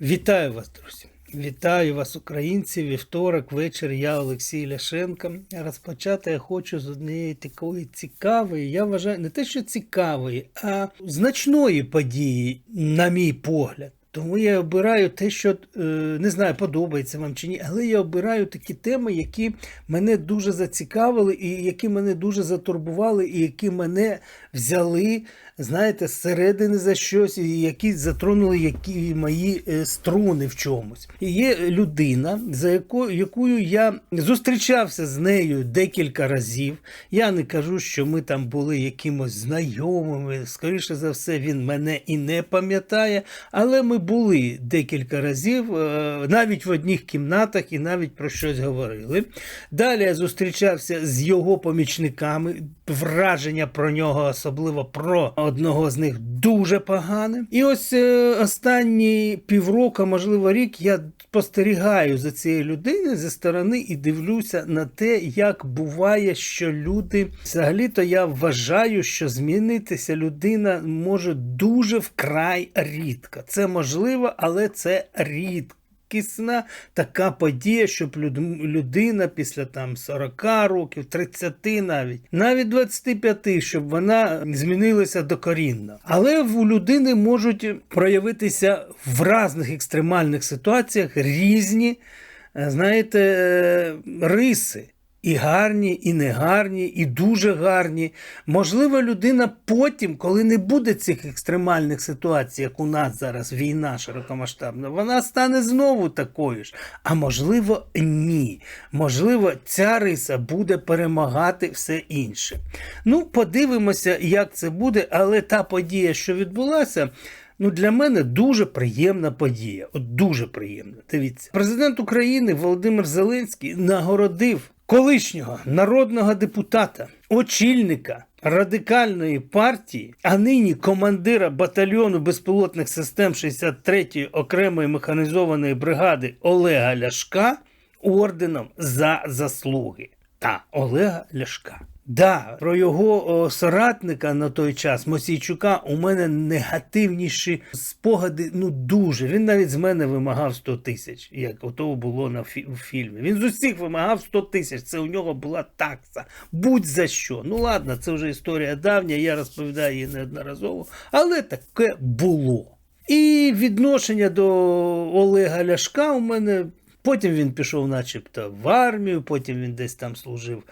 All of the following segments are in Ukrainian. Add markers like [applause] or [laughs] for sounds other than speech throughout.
Вітаю вас, друзі! Вітаю вас, українці! Вівторок, вечір. Я Олексій Ляшенко. Розпочати я хочу з однієї такої цікавої, я вважаю, не те, що цікавої, а значної події, на мій погляд. Тому я обираю те, що е, не знаю, подобається вам чи ні, але я обираю такі теми, які мене дуже зацікавили, і які мене дуже затурбували, і які мене взяли, знаєте, зсередини за щось, і які затронули які мої е, струни в чомусь. І є людина, за якою, якою я зустрічався з нею декілька разів. Я не кажу, що ми там були якимось знайомими. Скоріше за все, він мене і не пам'ятає, але ми були декілька разів, е, навіть в одних кімнатах і навіть про щось говорили. Далі я зустрічався з його помічниками. Враження про нього, особливо про одного з них, дуже погане. І ось е, останні півроку, можливо, рік, я спостерігаю за цією людиною зі сторони і дивлюся на те, як буває, що люди взагалі-то я вважаю, що змінитися людина може дуже вкрай рідко. Це можливо, але це рідко. Кисна така подія, щоб людина після там 40 років, 30 навіть, навіть 25, щоб вона змінилася докорінно. Але в людини можуть проявитися в різних екстремальних ситуаціях різні, е, знаєте, е, риси. І гарні, і негарні, і дуже гарні. Можливо, людина потім, коли не буде цих екстремальних ситуацій, як у нас зараз війна широкомасштабна, вона стане знову такою ж. А можливо, ні. Можливо, ця риса буде перемагати все інше. Ну, подивимося, як це буде, але та подія, що відбулася. Ну, для мене дуже приємна подія. От дуже приємна. Дивіться, президент України Володимир Зеленський нагородив колишнього народного депутата, очільника радикальної партії, а нині командира батальйону безпілотних систем 63-ї окремої механізованої бригади Олега Ляшка орденом за заслуги. Та Олега Ляшка. Да, про його соратника на той час Мосійчука у мене негативніші спогади. Ну дуже. Він навіть з мене вимагав 100 тисяч, як ото було на фі- в фільмі. Він з усіх вимагав 100 тисяч. Це у нього була такса. Будь за що. Ну ладно, це вже історія давня. Я розповідаю її неодноразово, але таке було. І відношення до Олега Ляшка у мене. Потім він пішов, начебто, в армію, потім він десь там служив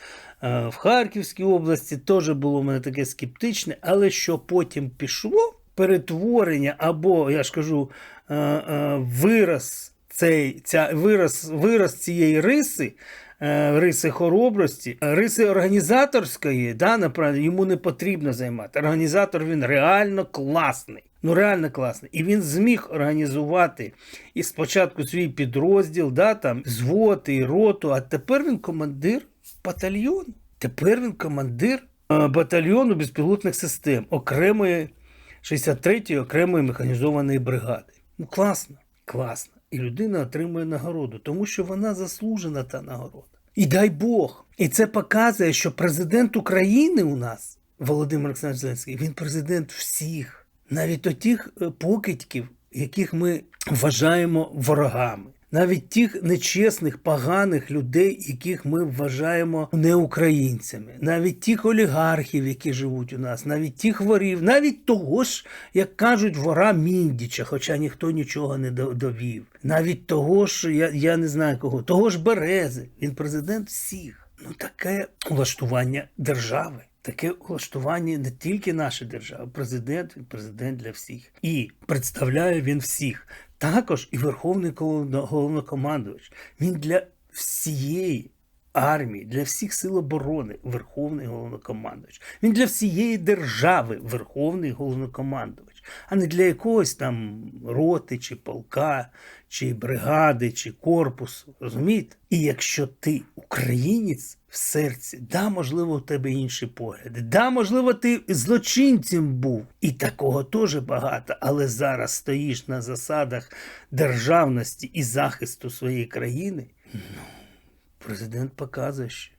е, в Харківській області. Теж було в мене таке скептичне, але що потім пішло, перетворення або, я ж кажу, е, е, вираз, цей, ця, вираз, вираз цієї риси. е, Риси хоробрості, риси організаторської, да, направду, йому не потрібно займати. Організатор він реально класний. Ну, реально класний. І він зміг організувати і спочатку свій підрозділ, да, там, звод і роту, а тепер він командир батальйону. Тепер він командир е, батальйону безпілотних систем окремої 63-ї окремої механізованої бригади. Ну, класно, класно. І людина отримує нагороду, тому що вона заслужена та нагорода. І дай Бог. І це показує, що президент України у нас, Володимир Олександрович Зеленський, він президент всіх, навіть отих е, покидьків, яких ми вважаємо ворогами. Навіть тих нечесних, поганих людей, яких ми вважаємо неукраїнцями, навіть тих олігархів, які живуть у нас, навіть тих ворів, навіть того ж, як кажуть, вора Міндіча, хоча ніхто нічого не до- довів, навіть того ж, я, я не знаю кого, того ж Берези. Він президент всіх. Ну таке влаштування держави. Таке влаштування не тільки наша держави, президент, він президент для всіх. І представляє він всіх. Також і Верховний головно- головнокомандувач. Він для всієї армії, для всіх сил оборони Верховний головнокомандувач. Він для всієї держави Верховний головнокомандувач, а не для якогось там роти, чи полка, чи бригади, чи корпусу. Розумієте? І якщо ти українець в серці, да, можливо, у тебе інші погляди, да, можливо, ти злочинцем був, і такого теж багато, але зараз стоїш на засадах державності і захисту своєї країни. Ну, президент показує, що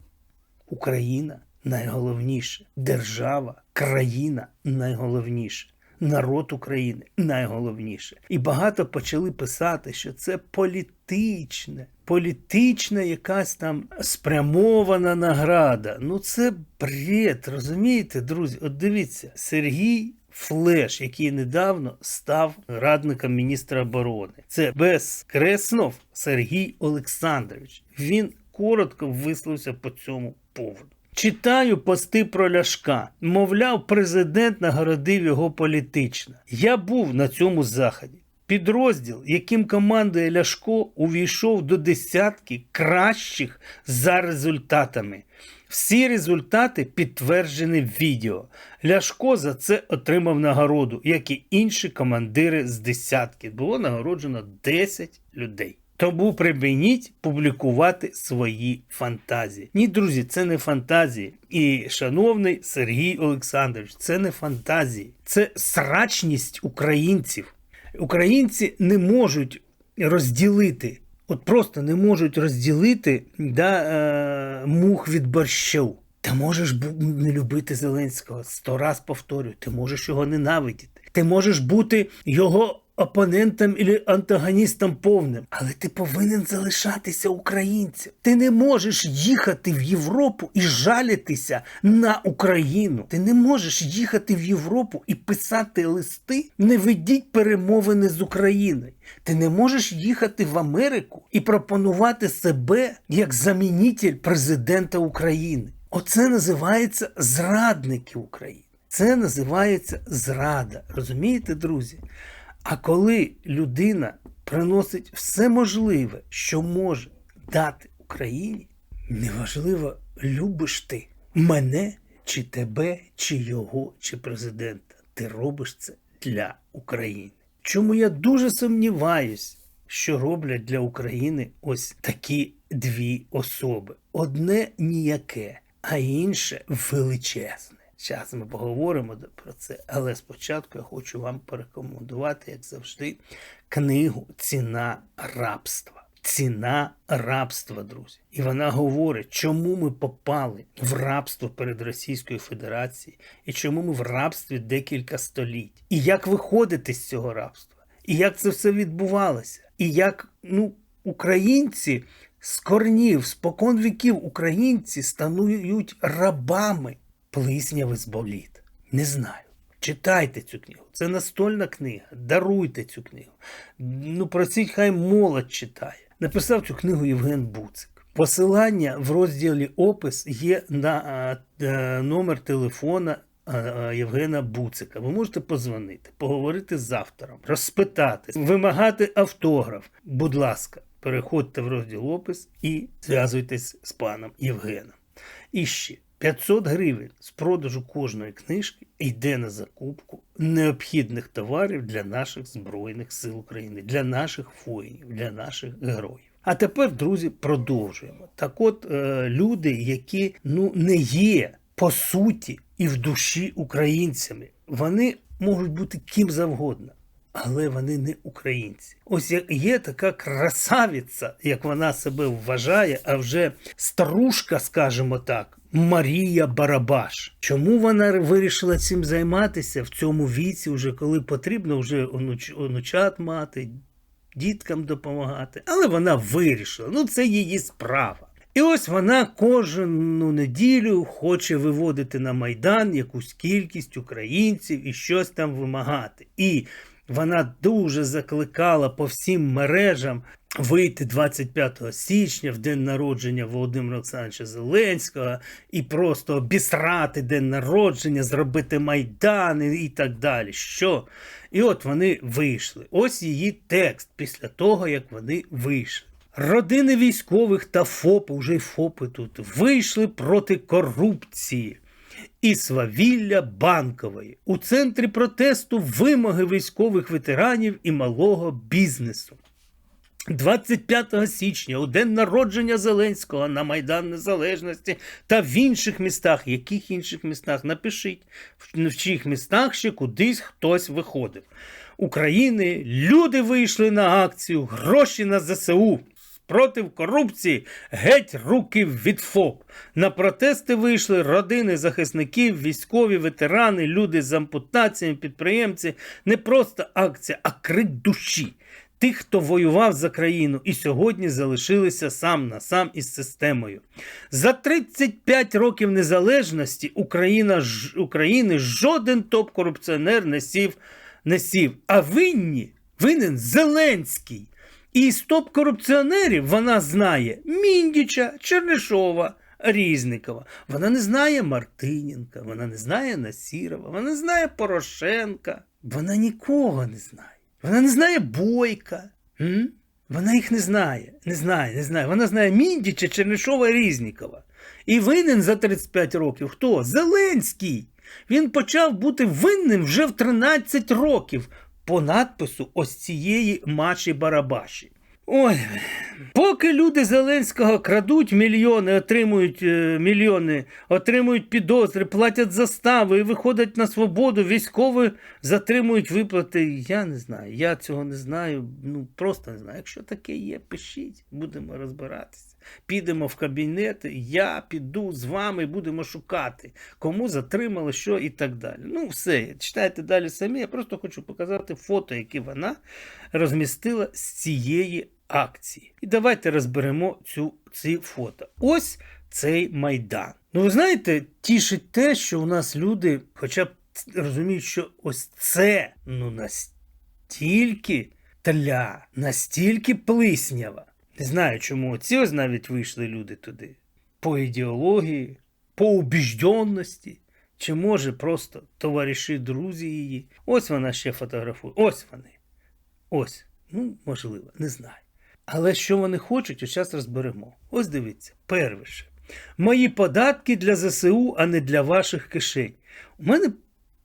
Україна найголовніше, держава, країна найголовніше. Народ України найголовніше. І багато почали писати, що це політичне, політична якась там спрямована награда. Ну це бред, розумієте, друзі? От дивіться, Сергій. Флеш, який недавно став радником міністра оборони, це безкреснов Сергій Олександрович. Він коротко висловився по цьому поводу. Читаю пости про Ляшка. Мовляв, президент нагородив його політично. Я був на цьому заході. Підрозділ, яким командує Ляшко, увійшов до десятки кращих за результатами. Всі результати підтверджені в відео. Ляшко за це отримав нагороду, як і інші командири з десятки. Було нагороджено 10 людей. Тому припиніть публікувати свої фантазії. Ні, друзі, це не фантазії. І, шановний Сергій Олександрович, це не фантазії, це срачність українців. Українці не можуть розділити, от просто не можуть розділити да, е, мух від борщу. Ти можеш не любити Зеленського, сто раз повторюю, ти можеш його ненавидіти. Ти можеш бути його опонентом і антагоністом повним, але ти повинен залишатися українцем. Ти не можеш їхати в Європу і жалітися на Україну. Ти не можеш їхати в Європу і писати листи. Не ведіть перемовини з Україною. Ти не можеш їхати в Америку і пропонувати себе як замінитель президента України. Оце називається зрадники України. Це називається зрада. Розумієте, друзі? А коли людина приносить все можливе, що може дати Україні, неважливо, любиш ти мене, чи тебе, чи його, чи президента. Ти робиш це для України. Чому я дуже сумніваюсь, що роблять для України ось такі дві особи: одне ніяке, а інше величезне. Зараз ми поговоримо про це, але спочатку я хочу вам порекомендувати, як завжди, книгу Ціна рабства. Ціна рабства, друзі. І вона говорить, чому ми попали в рабство перед Російською Федерацією, і чому ми в рабстві декілька століть, і як виходити з цього рабства, і як це все відбувалося, і як ну, українці з корнів, спокон віків українці стануть рабами плисняви з боліт. Не знаю. Читайте цю книгу. Це настольна книга. Даруйте цю книгу. Ну, просіть, хай молодь читає. Написав цю книгу Євген Буцик. Посилання в розділі опис є на а, а, номер телефона а, Євгена Буцика. Ви можете позвонити, поговорити з автором, розпитати, вимагати автограф. Будь ласка, переходьте в розділ опис і зв'язуйтесь з паном Євгеном. І ще 500 гривень з продажу кожної книжки йде на закупку необхідних товарів для наших Збройних сил України, для наших воїнів, для наших героїв. А тепер, друзі, продовжуємо. Так от е, люди, які ну, не є по суті і в душі українцями, вони можуть бути ким завгодно. Але вони не українці. Ось є така красавиця, як вона себе вважає, а вже старушка, скажімо так, Марія Барабаш. Чому вона вирішила цим займатися в цьому віці, вже коли потрібно вже онуч, онучат мати, діткам допомагати? Але вона вирішила. Ну, це її справа. І ось вона кожну неділю хоче виводити на Майдан якусь кількість українців і щось там вимагати. І вона дуже закликала по всім мережам вийти 25 січня в день народження Володимира Олександровича Зеленського і просто обісрати день народження, зробити майдан і так далі. Що? І от вони вийшли. Ось її текст після того, як вони вийшли. Родини військових та ФОПи, вже й ФОПи тут, вийшли проти корупції і свавілля банкової. У центрі протесту вимоги військових ветеранів і малого бізнесу. 25 січня, у день народження Зеленського на Майдан Незалежності та в інших містах. Яких інших містах? Напишіть, в чиїх містах ще кудись хтось виходив. України люди вийшли на акцію, гроші на ЗСУ. Проти корупції, геть руки від ФОП. На протести вийшли родини захисників, військові, ветерани, люди з ампутаціями, підприємці. Не просто акція, а крик душі. Тих, хто воював за країну і сьогодні залишилися сам на сам із системою. За 35 років незалежності Україна, України жоден топ-корупціонер не сів, не сів. А винні винен Зеленський. І з топ-корупціонерів вона знає Міндіча, Чернишова, Різникова. Вона не знає Мартиненка, вона не знає Насірова, вона не знає Порошенка. Вона нікого не знає. Вона не знає Бойка. М? Вона їх не знає. Не знає, не знає. Вона знає Міндіча, Чернишова і Різнікова. І винен за 35 років хто? Зеленський. Він почав бути винним вже в 13 років по надпису ось цієї Маші Барабаші. Ой, поки люди Зеленського крадуть мільйони, отримують е, мільйони, отримують підозри, платять застави і виходять на свободу, військові затримують виплати. Я не знаю, я цього не знаю. Ну просто не знаю. Якщо таке є, пишіть, будемо розбиратися. Підемо в кабінет, я піду з вами будемо шукати, кому затримали, що і так далі. Ну, все, читайте далі самі. Я просто хочу показати фото, які вона розмістила з цієї акції. І давайте розберемо цю, ці фото. Ось цей майдан. Ну, ви знаєте, тішить те, що у нас люди, хоча б розуміють, що ось це ну настільки тля, настільки плиснява. Не знаю, чому ці ось навіть вийшли люди туди. По ідеології, по убіжденності. Чи може просто товариші, друзі її. Ось вона ще фотографує. Ось вони. Ось. Ну, можливо, не знаю. Але що вони хочуть, ось зараз розберемо. Ось дивіться, перше. Мої податки для ЗСУ, а не для ваших кишень. У мене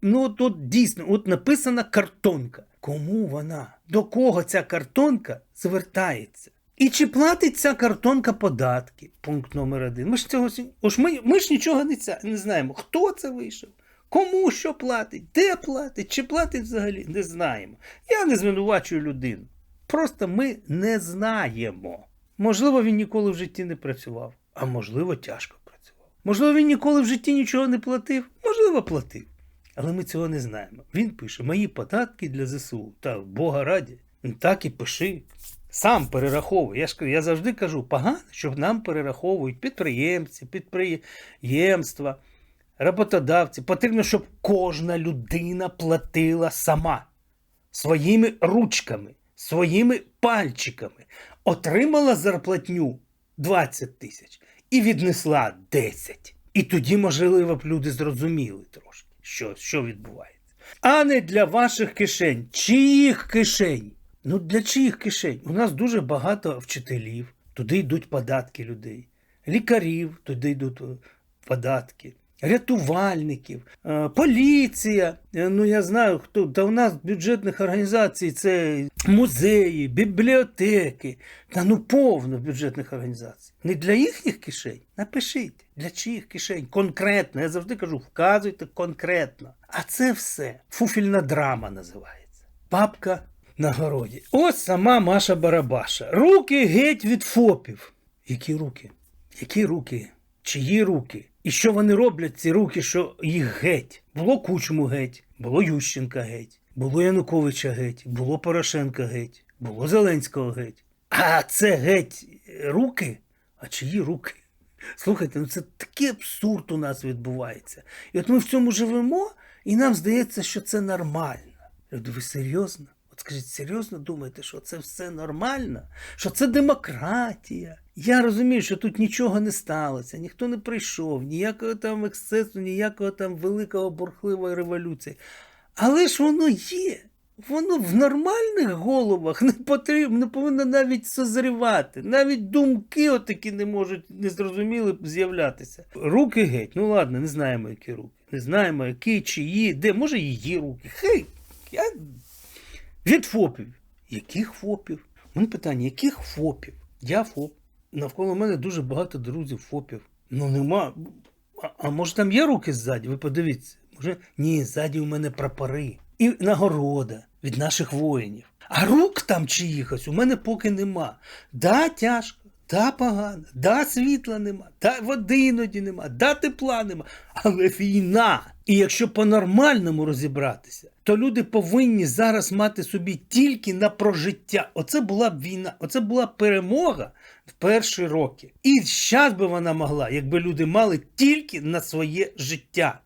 ну от, от дійсно от написана картонка. Кому вона? До кого ця картонка звертається? І чи платить ця картонка податки? Пункт номер один. Ми ж цього сі- ми, ми ж нічого не, ця, не знаємо. Хто це вийшов? Кому що платить? Де платить? Чи платить взагалі? Не знаємо. Я не звинувачую людину. Просто ми не знаємо. Можливо, він ніколи в житті не працював, а можливо, тяжко працював. Можливо, він ніколи в житті нічого не платив, можливо, платив. Але ми цього не знаємо. Він пише: мої податки для ЗСУ. Та Бога раді. Так і пиши. Сам перераховуй. Я я завжди кажу, погано, щоб нам перераховують підприємці, підприємства, роботодавці. Потрібно, щоб кожна людина платила сама своїми ручками, своїми пальчиками, отримала зарплатню 20 тисяч і віднесла 10. І тоді, можливо, б люди зрозуміли трошки, що, що відбувається. А не для ваших кишень. Чиїх кишень? Ну, для чиїх кишень? У нас дуже багато вчителів, туди йдуть податки людей, лікарів, туди йдуть е, податки, рятувальників, е, поліція. Е, Ну, я знаю, хто. Та у нас бюджетних організацій це музеї, бібліотеки. Та ну повно бюджетних організацій. Не для їхніх кишень. Напишіть, для чиїх кишень. Конкретно. Я завжди кажу, вказуйте конкретно. А це все фуфільна драма називається. Папка на городі. Ось сама Маша Барабаша. Руки геть від ФОПів. Які руки? Які руки? Чиї руки? І що вони роблять, ці руки, що їх геть? Було Кучму геть, було Ющенка геть, було Януковича геть, було Порошенка геть, було Зеленського геть. А це геть руки? А чиї руки? Слухайте, ну це такий абсурд у нас відбувається. І от ми в цьому живемо, і нам здається, що це нормально. Люди, ви серйозно? Скажіть, серйозно думаєте, що це все нормально? Що це демократія? Я розумію, що тут нічого не сталося, ніхто не прийшов, ніякого там ексцесу, ніякого там великого бурхливої революції. Але ж воно є. Воно в нормальних головах не потрібно, не повинно навіть созрівати. Навіть думки отакі не можуть незрозуміли з'являтися. Руки геть. Ну ладно, не знаємо, які руки. Не знаємо, які, чиї, де, може, її руки. Хей, я від ФОПів. Яких ФОПів? Мене питання, яких ФОПів? Я ФОП. Навколо мене дуже багато друзів ФОПів. Ну нема. А, а може там є руки ззаді? Ви подивіться. Може, ні, ззаді у мене прапори. і нагорода від наших воїнів. А рук там чиїхось у мене поки нема. Да, тяжко, да, погано, да, світла нема, да, води іноді нема, да, тепла нема. Але війна. І якщо по-нормальному розібратися, то люди повинні зараз мати собі тільки на прожиття. Оце була б війна, оце була б перемога в перші роки. І зараз би вона могла, якби люди мали тільки на своє життя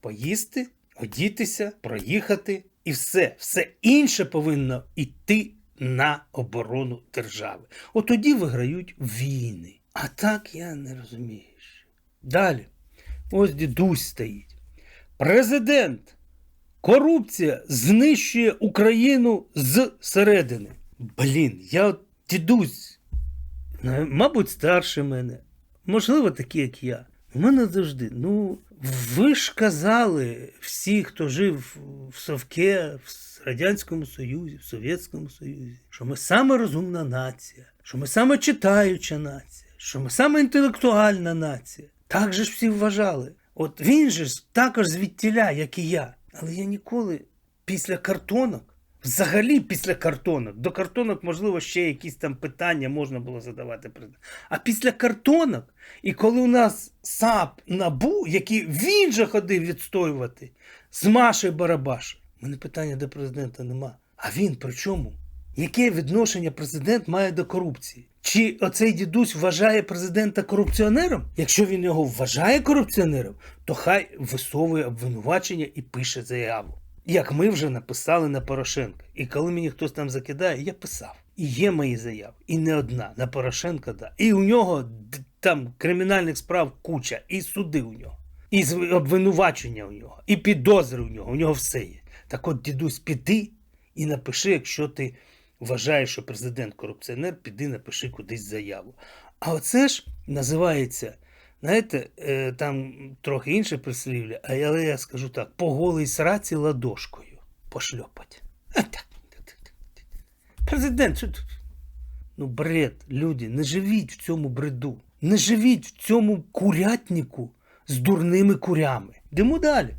поїсти, одітися, проїхати і все. Все інше повинно йти на оборону держави. От тоді виграють війни. А так я не розумію. Далі. Ось дідусь стоїть. Президент. Корупція знищує Україну зсередини. Блін, я от дідусь, е, мабуть, старше мене. Можливо, такі, як я. У мене завжди, ну, ви ж казали, всі, хто жив в Совке, в Радянському Союзі, в Совєтському Союзі, що ми саме розумна нація, що ми саме читаюча нація, що ми саме інтелектуальна нація. Так же ж всі вважали. От він же ж також звідтіля, як і я. Але я ніколи після картонок, взагалі після картонок, до картонок, можливо, ще якісь там питання можна було задавати. А після картонок, і коли у нас САП набу, який він же ходив відстоювати з Машею Барабашем, у мене питання до президента нема. А він при чому? Яке відношення президент має до корупції? Чи оцей дідусь вважає президента корупціонером? Якщо він його вважає корупціонером, то хай висовує обвинувачення і пише заяву. Як ми вже написали на Порошенка. І коли мені хтось там закидає, я писав. І є мої заяви. І не одна. На Порошенка, да. І у нього там кримінальних справ куча, і суди у нього, і обвинувачення у нього, і підозри у нього. У нього все є. Так от, дідусь, піди і напиши, якщо ти вважаєш, що президент корупціонер, піди напиши кудись заяву. А оце ж називається, знаєте, е, там трохи інше прислів'я, але я скажу так: по голій сраці ладошкою пошльопать. Так. Президент, що тут? Ну, бред, люди, не живіть в цьому бреду. Не живіть в цьому курятнику з дурними курями. Йдемо далі.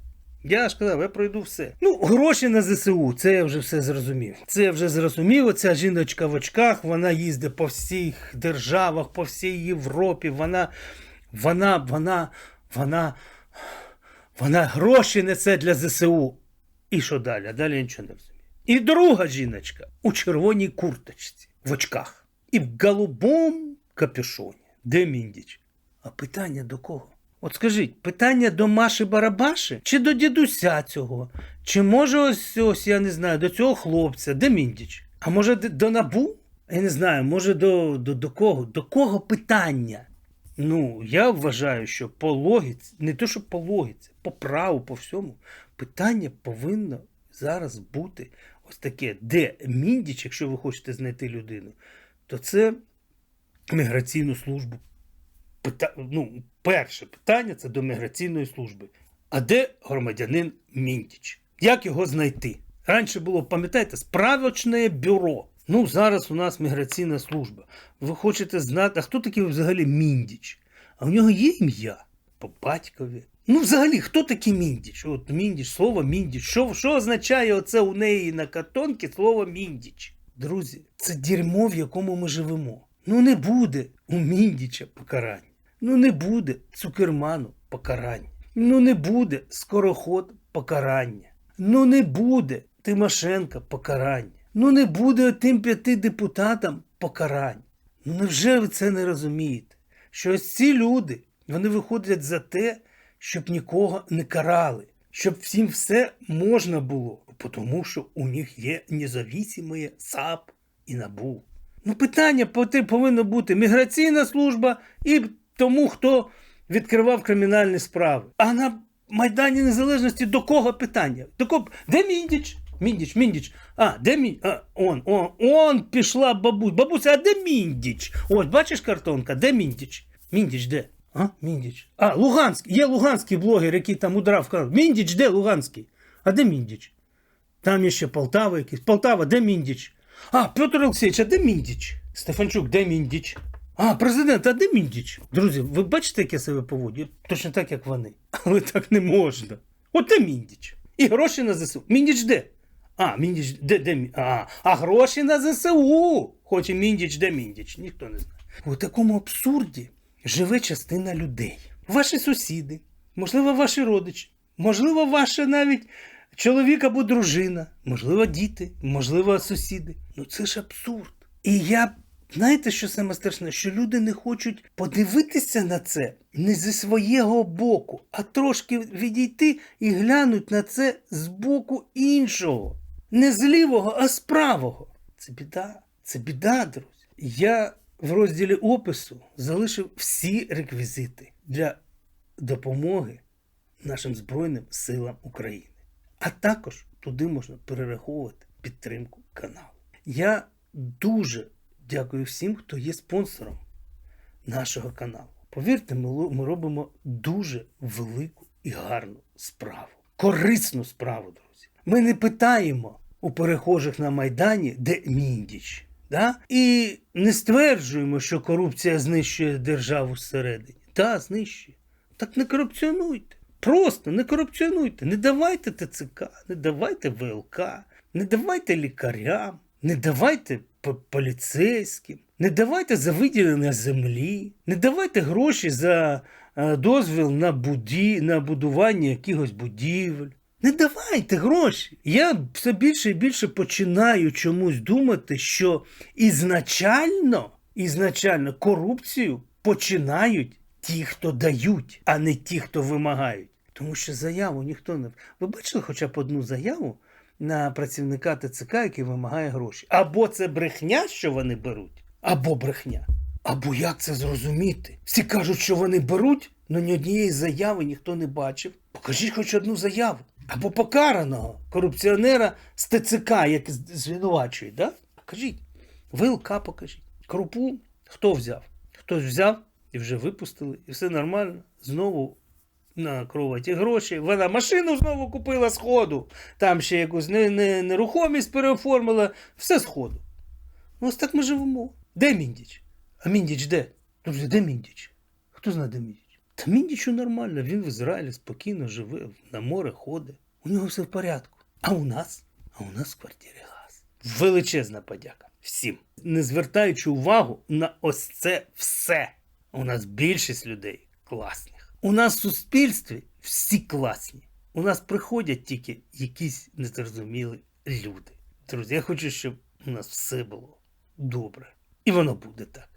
Я ж казав, я пройду все. Ну, гроші на ЗСУ, це я вже все зрозумів. Це я вже зрозумів. Оця жіночка в очках, вона їздить по всіх державах, по всій Європі. Вона, вона, вона, вона, вона гроші несе для ЗСУ. І що далі? Далі нічого не розумію. І друга жіночка у червоній курточці, в очках, і в голубому капюшоні. Де Міндіч? А питання до кого? От скажіть, питання до Маші Барабаші чи до дідуся цього? Чи може ось ось, я не знаю, до цього хлопця, де Міндіч? А може до Набу? Я не знаю, може до, до, до кого? До кого питання? Ну, я вважаю, що по логіці, не то, що по логіці, по праву, по всьому, питання повинно зараз бути ось таке, де Міндіч, якщо ви хочете знайти людину, то це міграційну службу. Пита... Ну, перше питання це до міграційної служби. А де громадянин Міндіч? Як його знайти? Раніше було, пам'ятаєте, справочне бюро. Ну, зараз у нас міграційна служба. Ви хочете знати, а хто такий взагалі Міндіч? А в нього є ім'я по батькові. Ну, взагалі, хто такий Міндіч? От Міндіч, слово Міндіч. Що, що означає оце у неї на картонці слово Міндіч? Друзі, це дерьмо, в якому ми живемо. Ну не буде у Міндіча покарання. Ну не буде цукерману покарання. Ну не буде скороход покарання. Ну не буде Тимошенка покарання. Ну не буде тим п'яти депутатам покарання. Ну невже ви це не розумієте? Що ось ці люди вони виходять за те, щоб нікого не карали, щоб всім все можна було, тому що у них є независимі САП і НАБУ. Ну, питання повинно бути міграційна служба і тому, хто відкривав кримінальні справи. А на Майдані Незалежності до кого питання? До кого? Де Міндіч? Міндіч, Міндіч. А, де Міндіч? А, он, он, он пішла бабусь. Бабуся, а де Міндіч? Ось, бачиш картонка, де Міндіч? Міндіч де? А, Міндіч. А, Луганський. Є луганський блогер, який там удрав. казав, Міндіч де Луганський? А де Міндіч? Там є ще Полтава якийсь. Полтава, де Міндіч? А, Петр Олексійович, а де Міндіч? Стефанчук, де Міндіч? А, президент, а де Міндіч? Друзі, ви бачите, як я себе поводжу? Точно так, як вони. [laughs] Але так не можна. От де Міндіч? І гроші на ЗСУ. Міндіч де? А, Міндіч, де, де, а, а гроші на ЗСУ. Хоче Міндіч, де Міндіч, ніхто не знає. У такому абсурді живе частина людей. Ваші сусіди, можливо, ваші родичі, можливо, ваша навіть чоловік або дружина, можливо, діти, можливо, сусіди. Ну це ж абсурд. І я, знаєте, що саме страшне? Що люди не хочуть подивитися на це не зі свого боку, а трошки відійти і глянуть на це з боку іншого. Не з лівого, а з правого. Це біда. Це біда, друзі. Я в розділі опису залишив всі реквізити для допомоги нашим Збройним силам України. А також туди можна перераховувати підтримку каналу. Я дуже дякую всім, хто є спонсором нашого каналу. Повірте, ми, ми робимо дуже велику і гарну справу. Корисну справу, друзі. Ми не питаємо у перехожих на Майдані, де міндіч. Да? І не стверджуємо, що корупція знищує державу зсередині. Так, знищує. Так не корупціонуйте. Просто не корупціонуйте. Не давайте ТЦК, не давайте ВЛК, не давайте лікарям, не давайте поліцейським, не давайте за виділення землі, не давайте гроші за е, дозвіл на, буді, на будування якихось будівель. Не давайте гроші. Я все більше і більше починаю чомусь думати, що ізначально, ізначально корупцію починають ті, хто дають, а не ті, хто вимагають. Тому що заяву ніхто не. Ви бачили хоча б одну заяву на працівника ТЦК, який вимагає гроші. Або це брехня, що вони беруть, або брехня. Або як це зрозуміти? Всі кажуть, що вони беруть, але ні однієї заяви ніхто не бачив. Покажіть хоч одну заяву. Або покараного корупціонера з ТЦК, як з- звинувачують, да? Покажіть. ВЛК покажіть. Крупу хто взяв? Хтось взяв і вже випустили, і все нормально. Знову на кроваті гроші. Вона машину знову купила з ходу. Там ще якусь не, не, нерухомість переоформила. Все з ходу. Ну, ось так ми живемо. Де Міндіч? А Міндіч де? Друзі, де Міндіч? Хто знає, де Міндіч? Та Міндічу нормально, він в Ізраїлі спокійно живе, на море ходить. У нього все в порядку. А у нас? А у нас в квартирі газ. Величезна подяка всім. Не звертаючи увагу на ось це все. У нас більшість людей класних. У нас в суспільстві всі класні. У нас приходять тільки якісь незрозумілі люди. Друзі, я хочу, щоб у нас все було добре. І воно буде так.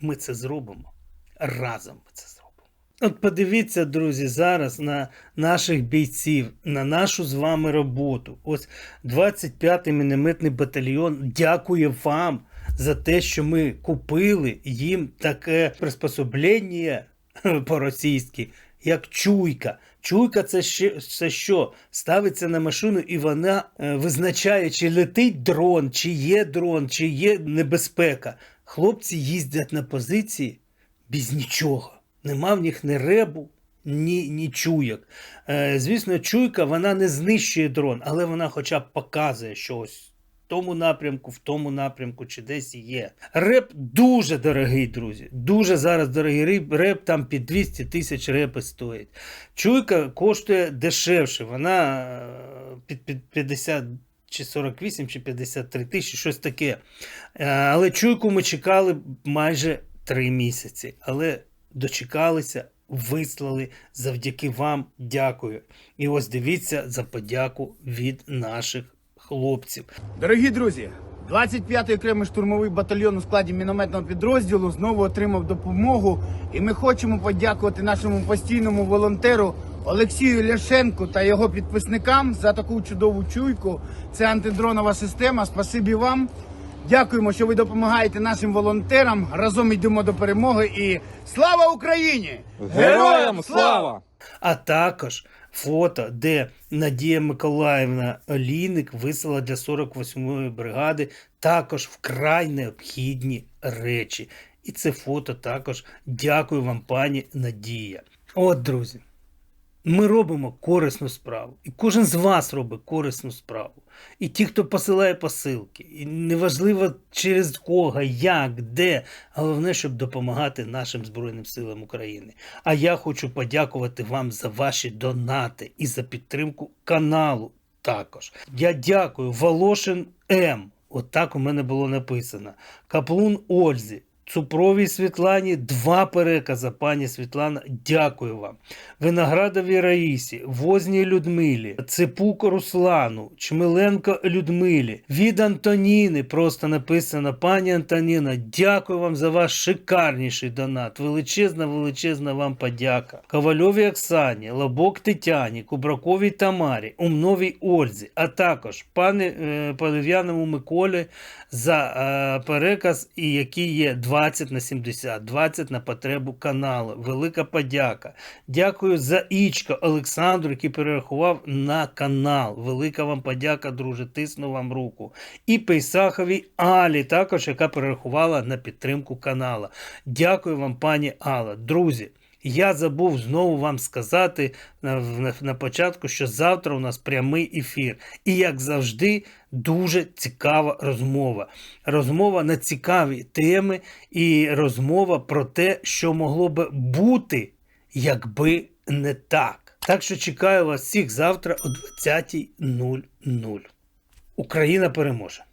Ми це зробимо. Разом ми це зробимо. От подивіться, друзі, зараз на наших бійців, на нашу з вами роботу. Ось 25-й мінометний батальйон дякує вам за те, що ми купили їм таке приспособлення [laughs] по-російськи, як чуйка. Чуйка це, ще, це що? Ставиться на машину і вона е, визначає, чи летить дрон, чи є дрон, чи є небезпека. Хлопці їздять на позиції без нічого. Нема в них ні ребу, ні, ні чуйок. Е, звісно, чуйка вона не знищує дрон, але вона хоча б показує, що ось тому напрямку, в тому напрямку чи десь є. Реп дуже дорогий, друзі. Дуже зараз дорогий реп, там під 200 тисяч репи стоїть. Чуйка коштує дешевше, вона е, під, під 50 чи 48 чи 53 тисячі, щось таке. Е, Але чуйку ми чекали майже три місяці. Але дочекалися, вислали завдяки вам. Дякую. І ось дивіться за подяку від наших хлопців. Дорогі друзі, 25-й окремий штурмовий батальйон у складі мінометного підрозділу знову отримав допомогу. І ми хочемо подякувати нашому постійному волонтеру Олексію Ляшенку та його підписникам за таку чудову чуйку. Це антидронова система. Спасибі вам. Дякуємо, що ви допомагаєте нашим волонтерам. Разом йдемо до перемоги. І слава Україні! Героям слава! А також фото, де Надія Миколаївна Олійник вислала для 48-ї бригади також вкрай необхідні речі. І це фото також дякую вам, пані Надія. От, друзі, Ми робимо корисну справу. І кожен з вас робить корисну справу. І ті, хто посилає посилки. І неважливо через кого, як, де. Головне, щоб допомагати нашим Збройним силам України. А я хочу подякувати вам за ваші донати і за підтримку каналу також. Я дякую Волошин М. Отак у мене було написано. Каплун Ользі. Цупровій Світлані два перекази, пані Світлана, дякую вам. Виноградовій Раїсі, Возній Людмилі, Цепуко Руслану, Чмиленко Людмилі, від Антоніни просто написано, пані Антоніна, дякую вам за ваш шикарніший донат. Величезна, величезна вам подяка. Ковальовій Оксані, Лобок Тетяні, Кубраковій Тамарі, Умновій Ользі, а також пані е, Полив'яному Миколі за е, переказ, і який є 20 на 70, 20 на потребу каналу. Велика подяка. Дякую за ічко Олександру, який перерахував на канал. Велика вам подяка, друже. Тисну вам руку. І Пейсаховій Алі, також яка перерахувала на підтримку канала. Дякую вам, пані Алла. Друзі. Я забув знову вам сказати на, на, на початку, що завтра у нас прямий ефір. І, як завжди, дуже цікава розмова. Розмова на цікаві теми і розмова про те, що могло би бути, якби не так. Так що чекаю вас всіх завтра о 20.00. Україна переможе!